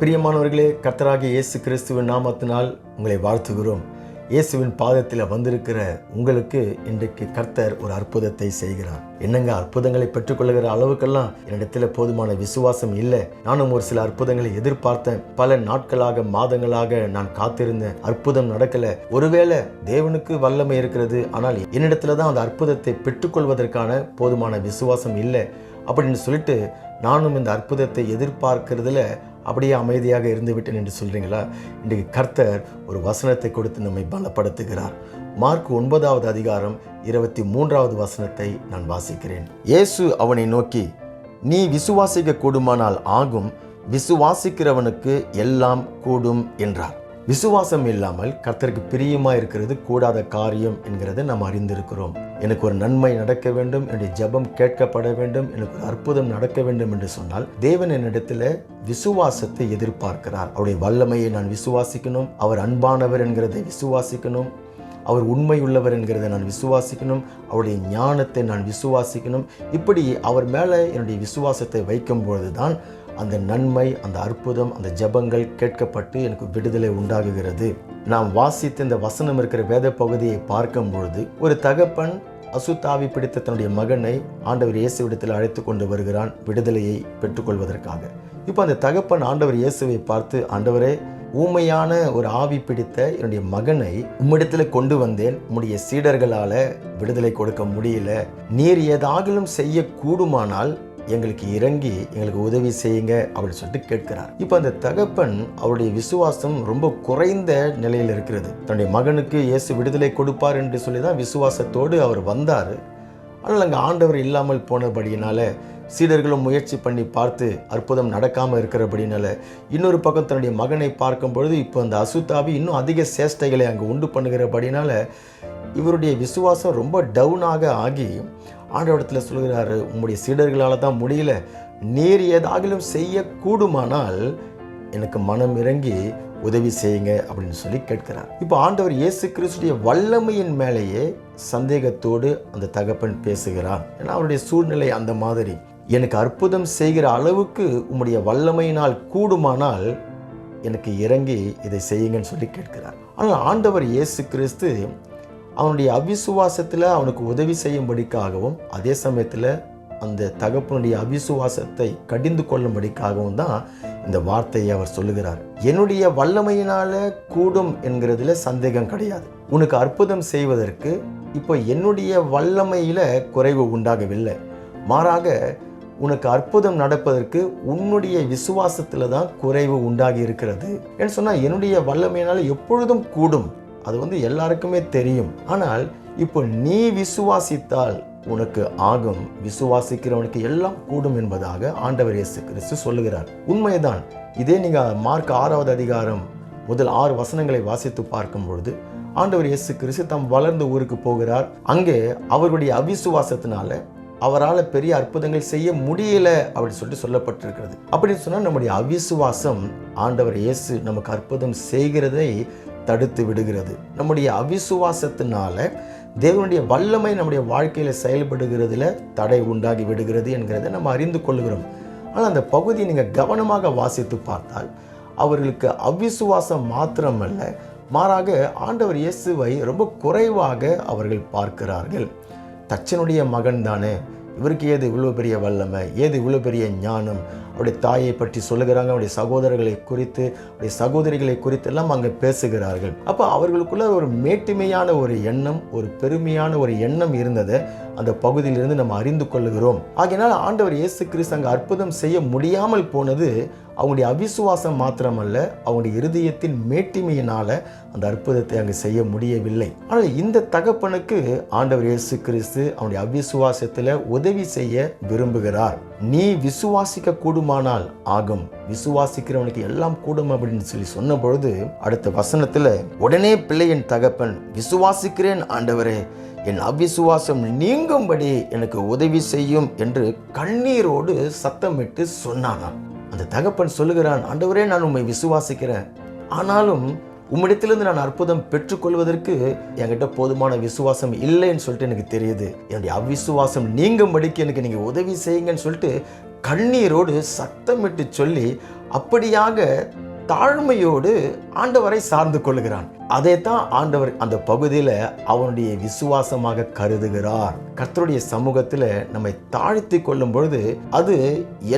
பிரியமானவர்களே கர்த்தராகிய இயேசு கிறிஸ்துவின் நாமத்தினால் உங்களை வாழ்த்துகிறோம். இயேசுவின் பாதத்தில் வந்திருக்கிற உங்களுக்கு இன்றைக்கு கர்த்தர் ஒரு அற்புதத்தை செய்கிறார். என்னங்க அற்புதங்களை பெற்றுக்கொள்கிற அளவுக்கெல்லாம் என்னிடத்தில் போதுமான விசுவாசம் இல்லை. நானும் ஒரு சில அற்புதங்களை எதிர்பார்த்தேன். பல நாட்களாக மாதங்களாக நான் காத்திருந்தேன். அற்புதம் நடக்கல. ஒருவேளை தேவனுக்கு வல்லமை இருக்கிறது. ஆனால் என்னிடத்துல தான் அந்த அற்புதத்தை பெற்றுக்கொள்வதற்கான போதுமான விசுவாசம் இல்லை. அப்படின்னு சொல்லிட்டு நானும் இந்த அற்புதத்தை எதிர்பார்க்கிறதுல அப்படியே அமைதியாக இருந்து விட்டேன் என்று சொல்றீங்களா? இன்றைக்கு கர்த்தர் ஒரு வசனத்தை கொடுத்து நம்மை பலப்படுத்துகிறார். மார்க் ஒன்பதாவது அதிகாரம் இருபத்தி மூன்றாவது வசனத்தை நான் வாசிக்கிறேன். இயேசு அவனை நோக்கி நீ விசுவாசிக்க கூடுமானால் ஆகும் விசுவாசிக்கிறவனுக்கு எல்லாம் கூடும் என்றார். விசுவாசம் இல்லாமல் கர்த்தருக்கு பிரியமா இருக்கிறது கூடாத காரியம் என்கிறதை நாம் அறிந்திருக்கிறோம். எனக்கு ஒரு நன்மை நடக்க வேண்டும் என்னுடைய ஜெபம் கேட்கப்பட வேண்டும் எனக்கு ஒரு அற்புதம் நடக்க வேண்டும் என்று சொன்னால் தேவன் என்னிடத்தில் விசுவாசத்தை எதிர்பார்க்கிறார். அவருடைய வல்லமையை நான் விசுவாசிக்கணும் அவர் அன்பானவர் என்கிறதை விசுவாசிக்கணும் அவர் உண்மை உள்ளவர் என்கிறதை நான் விசுவாசிக்கணும் அவருடைய ஞானத்தை நான் விசுவாசிக்கணும். இப்படி அவர் மேலே என்னுடைய விசுவாசத்தை வைக்கும் பொழுது தான் அந்த நன்மை அந்த அற்புதம் அந்த ஜெபங்கள் கேட்கப்பட்டு எனக்கு விடுதலை உண்டாகுகிறது. நாம் வாசித்த இந்த வசனம் இருக்கிற வேத பகுதியை பார்க்கும் பொழுது ஒரு தகப்பன் அசுத்தாவி பிடித்த தன்னுடைய மகனை ஆண்டவர் இயேசுவிடத்தில் அழைத்து கொண்டு வருகிறான் விடுதலையை பெற்றுக்கொள்வதற்காக. இப்போ அந்த தகப்பன் ஆண்டவர் இயேசுவை பார்த்து ஆண்டவரே ஊமையான ஒரு ஆவி பிடித்த என்னுடைய மகனை உம்மிடத்தில் கொண்டு வந்தேன். உம்முடைய சீடர்களால் விடுதலை கொடுக்க முடியல. நீர் ஏதாகிலும் செய்ய கூடுமானால் எங்களுக்கு இறங்கி எங்களுக்கு உதவி செய்யுங்க அப்படின்னு சொல்லிட்டு கேட்கிறார். இப்போ அந்த தகப்பன் அவருடைய விசுவாசம் ரொம்ப குறைந்த நிலையில் இருக்கிறது. தன்னுடைய மகனுக்கு இயேசு விடுதலை கொடுப்பார் என்று சொல்லி தான் விசுவாசத்தோடு அவர் வந்தார். ஆனால் அங்கே ஆண்டவர் இல்லாமல் போனபடியினால சீடர்களும் முயற்சி பண்ணி பார்த்து அற்புதம் நடக்காமல் இருக்கிறபடினால இன்னொரு பக்கம் தன்னுடைய மகனை பார்க்கும் பொழுது இப்போ அந்த அசுத்தாவி இன்னும் அதிக சேஷ்டைகளை அங்கே உண்டு பண்ணுகிறபடினால இவருடைய விசுவாசம் ரொம்ப டவுனாக ஆகி ஆண்டவடத்தில் சொல்கிறாரு உங்களுடைய சீடர்களால் தான் முடியல. நீர் ஏதாகிலும் செய்யக்கூடுமானால் எனக்கு மனம் இறங்கி உதவி செய்யுங்க அப்படின்னு சொல்லி கேட்கிறார். இப்போ ஆண்டவர் இயேசு கிறிஸ்துடைய வல்லமையின் மேலேயே சந்தேகத்தோடு அந்த தகப்பன் பேசுகிறான் ஏன்னா அவருடைய சூழ்நிலை அந்த மாதிரி. எனக்கு அற்புதம் செய்கிற அளவுக்கு உம்முடைய வல்லமையினால் கூடுமானால் எனக்கு இறங்கி இதை செய்யுங்கன்னு சொல்லி கேட்கிறார். ஆனால் ஆண்டவர் இயேசு கிறிஸ்து அவனுடைய அவிசுவாசத்தில் அவனுக்கு உதவி செய்யும்படிக்காகவும் அதே சமயத்தில் அந்த தகப்பனுடைய அவிசுவாசத்தை கடிந்து கொள்ளும்படிக்காகவும் தான் இந்த வார்த்தையை அவர் சொல்லுகிறார். என்னுடைய வல்லமையினால கூடும் என்கிறதுல சந்தேகம் கிடையாது. உனக்கு அற்புதம் செய்வதற்கு இப்போ என்னுடைய வல்லமையில் குறைவு உண்டாகவில்லை. மாறாக உனக்கு அற்புதம் நடப்பதற்கு உன்னுடைய விசுவாசத்தில் தான் குறைவு உண்டாகி இருக்கிறது. என்று சொன்னால் என்னுடைய வல்லமையினால் எப்பொழுதும் கூடும். அது வந்து எல்லாருக்குமே தெரியும். ஆனால் இப்போ நீ விசுவாசித்தால் உனக்கு ஆகும். விசுவாசிக்கிறவனுக்கு எல்லாம் கூடும் என்பதாக ஆண்டவர் இயேசு கிறிஸ்து சொல்லுகிறார். உண்மைதான். இதே நீங்க மார்க் ஆறாவது அதிகாரம் முதல் ஆறு வசனங்களை வாசித்து பார்க்கும் பொழுது ஆண்டவர் இயேசு கிறிஸ்து தாம் வளர்ந்த ஊருக்கு போகிறார். அங்கே அவருடைய அவிசுவாசத்தினால அவரால் பெரிய அற்புதங்கள் செய்ய முடியல அப்படின்னு சொல்லிட்டு சொல்லப்பட்டிருக்கிறது. அப்படின்னு சொன்னால் நம்முடைய அவிசுவாசம் ஆண்டவர் இயேசு நமக்கு அற்புதம் செய்கிறதை தடுத்து விடுகிறது. நம்முடைய அவிசுவாசத்தினால தேவனுடைய வல்லமை நம்முடைய வாழ்க்கையில் செயல்படுகிறதுல தடை உண்டாகி விடுகிறது என்கிறதை நம்ம அறிந்து கொள்கிறோம். ஆனால் அந்த பகுதியை நீங்கள் கவனமாக வாசித்து பார்த்தால் அவர்களுக்கு அவிசுவாசம் மாத்திரமல்ல மாறாக ஆண்டவர் இயேசுவை ரொம்ப குறைவாக அவர்கள் பார்க்கிறார்கள். தச்சனுடைய மகன் தானே இவருக்கு ஏது இவ்வளோ பெரிய வல்லமை? ஏது இவ்வளோ பெரிய ஞானம்? அவருடைய தாயை பற்றி சொல்லுகிறாங்க அவருடைய சகோதரர்களை குறித்து அவருடைய சகோதரிகளை குறித்து எல்லாம் அங்கே பேசுகிறார்கள். அப்போ அவர்களுக்குள்ள ஒரு மேட்டுமையான ஒரு எண்ணம் ஒரு பெருமையான ஒரு எண்ணம் இருந்ததை அந்த பகுதியிலிருந்து நம்ம அறிந்து கொள்ளுகிறோம். ஆகையினால் ஆண்டவர் இயேசு கிறிஸ்து அங்கே அற்புதம் செய்ய முடியாமல் போனது அவங்களுடைய அவிசுவாசம் மாத்திரமல்ல அவங்களுடைய இருதயத்தின் மேட்டிமையினால் அந்த அற்புதத்தை அங்கே செய்ய முடியவில்லை. ஆனால் இந்த தகப்பனுக்கு ஆண்டவர் இயேசு கிறிஸ்து அவனுடைய அவிசுவாசத்தில் உதவி செய்ய விரும்புகிறார். நீ விசுவாசிக்க கூடுமானால் ஆகும். விசுவாசிக்கிறவனுக்கு எல்லாம் கூடும் அப்படின்னு சொல்லி சொன்ன பொழுது அடுத்த வசனத்தில் உடனே பிள்ளையின் தகப்பன் விசுவாசிக்கிறேன் ஆண்டவரே என் அவிசுவாசம் நீங்கும்படி எனக்கு உதவி செய்யும் என்று கண்ணீரோடு சத்தமிட்டு சொன்னானாம். அந்த தகப்பன் சொல்லுகிறான் ஆண்டவரே நான் உண்மை விசுவாசிக்கிறேன். ஆனாலும் உம்மிடத்திலிருந்து நான் அற்புதம் பெற்றுக்கொள்வதற்கு என்கிட்ட போதுமான விசுவாசம் இல்லைன்னு சொல்லிட்டு எனக்கு தெரியுது. என்னுடைய அவிசுவாசம் நீங்கும்படிக்கு எனக்கு நீங்கள் உதவி செய்யுங்கன்னு சொல்லிட்டு கண்ணீரோடு சத்தமிட்டு சொல்லி அப்படியாக தாழ்மையோடு ஆண்டவரை சார்ந்து கொள்கிறான் அதைத்தான் ஆண்டவர் அந்த பகுதியில் அவனுடைய விசுவாசமாக கருதுகிறார். கர்த்தருடைய சமூகத்தில் நம்மை தாழ்த்தி கொள்ளும் பொழுது அது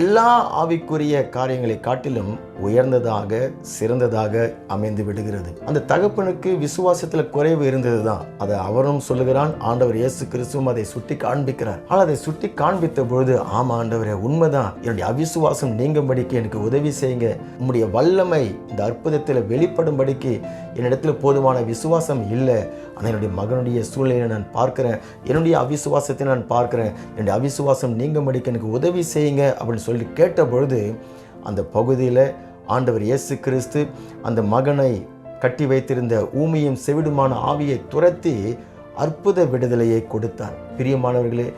எல்லா ஆவிக்குரிய காரியங்களை காட்டிலும் உயர்ந்ததாக சிறந்ததாக அமைந்து விடுகிறது. அந்த தகப்பனுக்கு விசுவாசத்தில் குறைவு இருந்தது தான் அதை அவரும் சொல்லுகிறான் ஆண்டவர் இயேசு கிறிஸ்துவும் அதை சுட்டி காண்பிக்கிறார். ஆனால் அதை சுட்டி காண்பித்த பொழுது ஆமா ஆண்டவரே உண்மைதான். என்னுடைய அவிசுவாசம் நீங்கும்படிக்கு எனக்கு உதவி செய்யுங்க. உம்முடைய வல்லமை இந்த அற்புதத்தில் வெளிப்படும்படிக்கு என்னிடத்தில் போதுமான விசுவாசம் இல்லை. ஆனால் என்னுடைய மகனுடைய சூழ்நிலையை நான் பார்க்குறேன். என்னுடைய அவிசுவாசத்தை நான் பார்க்குறேன். என்னுடைய அவிசுவாசம் நீங்கும்படிக்கு எனக்கு உதவி செய்யுங்க அப்படின்னு சொல்லி கேட்ட பொழுது அந்த பகுதியில் ஆண்டவர் இயேசு கிறிஸ்து அந்த மகனை கட்டி வைத்திருந்த ஊமையும் செவிடுமான ஆவியை துரத்தி அற்புத விடுதலையை கொடுத்தார். பிரியமானவர்களே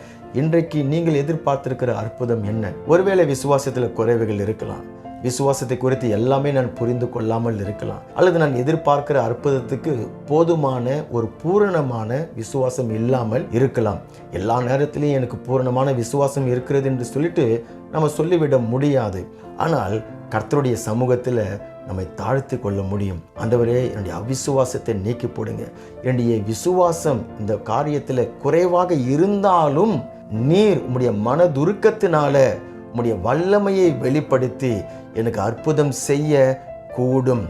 இன்றைக்கு நீங்கள் எதிர்பார்த்திருக்கிற அற்புதம் என்ன? ஒருவேளை விசுவாசத்தில் குறைவுகள் இருக்கலாம். விசுவாசத்தை குறித்து எல்லாமே நான் புரிந்து கொள்ளாமல் இருக்கலாம். அல்லது நான் எதிர்பார்க்கிற அற்புதத்துக்கு போதுமான ஒரு பூரணமான விசுவாசம் இல்லாமல் இருக்கலாம். எல்லா நேரத்திலையும் எனக்கு பூரணமான விசுவாசம் இருக்கிறது என்று சொல்லிட்டு நம்ம சொல்லிவிட முடியாது. ஆனால் கர்த்தருடைய சமூகத்தில் நம்மை தாழ்த்தி கொள்ள முடியும். அந்தவரே என்னுடைய அவிசுவாசத்தை நீக்கி போடுங்க. என்னுடைய விசுவாசம் இந்த காரியத்தில் குறைவாக இருந்தாலும் நீர் உம்முடைய மனதுருக்கத்தினால உம்முடைய வல்லமையை வெளிப்படுத்தி எனக்கு அற்புதம் செய்ய கூடும்.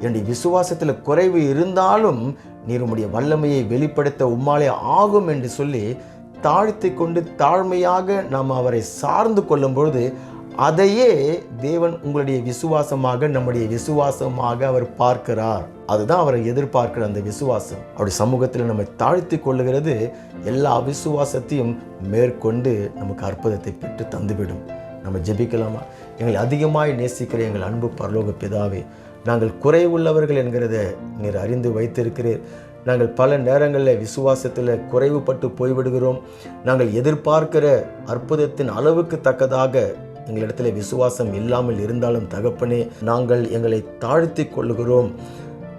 என்னுடைய விசுவாசத்தில் குறைவு இருந்தாலும் நீர் உம்முடைய வல்லமையை வெளிப்படுத்த உம்மாலே ஆகும் என்று சொல்லி தாழ்த்தி கொண்டு தாழ்மையாக நாம் அவரை சார்ந்து கொள்ளும் பொழுது அதையே தேவன் உங்களுடைய விசுவாசமாக நம்முடைய விசுவாசமாக அவர் பார்க்கிறார். அதுதான் அவரை எதிர்பார்க்கிற அந்த விசுவாசம். அவருடைய சமூகத்தில் நம்மை தாழ்த்தி கொள்ளுகிறது. எல்லா விசுவாசத்தையும் மேற்கொண்டு நமக்கு அற்புதத்தை பெற்று தந்துவிடும். நம்ம ஜெபிக்கலாமா? எங்களை அதிகமாய் நேசிக்கிற எங்கள் அன்பு பரலோக பிதாவே நாங்கள் குறைவுள்ளவர்கள் என்கிறத நீர் அறிந்து வைத்திருக்கிறீர். நாங்கள் பல நேரங்களில் விசுவாசத்தில் குறைவுபட்டு போய்விடுகிறோம். நாங்கள் எதிர்பார்க்கிற அற்புதத்தின் அளவுக்கு தக்கதாக எங்களிடத்தில் விசுவாசம் இல்லாமல் இருந்தாலும் தகப்பனே நாங்கள் எங்களை தாழ்த்தி கொள்ளுகிறோம்.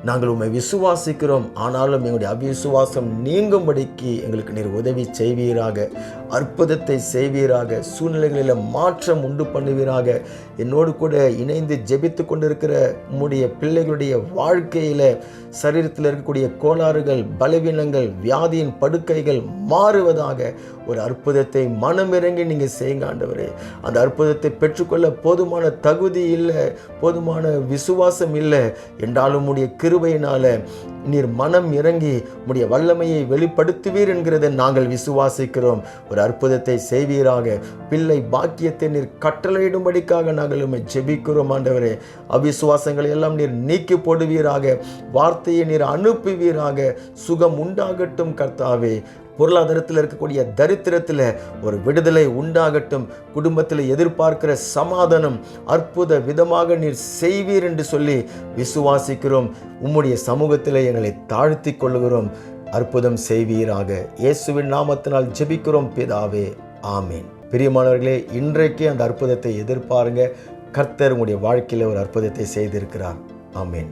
நாங்கள் உம்மை விசுவாசிக்கிறோம். ஆனாலும் எங்களுடைய அவிசுவாசம் நீங்கும்படிக்கு எங்களுக்கு நீர் உதவி செய்வீராக அற்புதத்தை செய்வீராக சூழ்நிலைகளில் மாற்றம் உண்டு பண்ணுவீராக. என்னோடு கூட இணைந்து ஜெபித்து கொண்டிருக்கிற உம்முடைய பிள்ளைகளுடைய வாழ்க்கையில் சரீரத்தில் இருக்கக்கூடிய கோளாறுகள் பலவீனங்கள் வியாதியின் படுக்கைகள் மாறுவதாக ஒரு அற்புதத்தை மனமிறங்கி நீங்கள் செய்யுங்க ஆண்டவரே. அந்த அற்புதத்தை பெற்றுக்கொள்ள போதுமான தகுதி இல்லை போதுமான விசுவாசம் இல்லை என்றாலும் உடைய கிருபையினால் நீர் மனம் இறங்கி உடைய வல்லமையை வெளிப்படுத்துவீர் என்கிறதை நாங்கள் விசுவாசிக்கிறோம். ஒரு அற்புதத்தை செய்வீராக. பிள்ளை பாக்கியத்தை நீர் கட்டளையிடும்படிக்காக நாங்கள் உண்மை ஜெபிக்கிறோம் ஆண்டவரே. அவிசுவாசங்களை எல்லாம் நீர் நீக்கி போடுவீராக. வார்த்தை வார்த்தையை நீர் அனுப்புவீராக. சுகம் உண்டாகட்டும் கர்த்தாவே. பொருளாதாரத்தில் இருக்கக்கூடிய தரித்திரத்தில் ஒரு விடுதலை உண்டாகட்டும். குடும்பத்தில் எதிர்பார்க்கிற சமாதானம் அற்புத விதமாக நீர் செய்வீர் என்று சொல்லி விசுவாசிக்கிறோம். உம்முடைய சமூகத்தில் எங்களை தாழ்த்தி கொள்ளுகிறோம். அற்புதம் செய்வீராக. இயேசுவின் நாமத்தினால் ஜெபிக்கிறோம் பிதாவே. ஆமேன். பிரியமானவர்களே இன்றைக்கு அந்த அற்புதத்தை எதிர்பாருங்க. கர்த்தர் உங்களுடைய வாழ்க்கையில் ஒரு அற்புதத்தை செய்திருக்கிறார். ஆமேன்.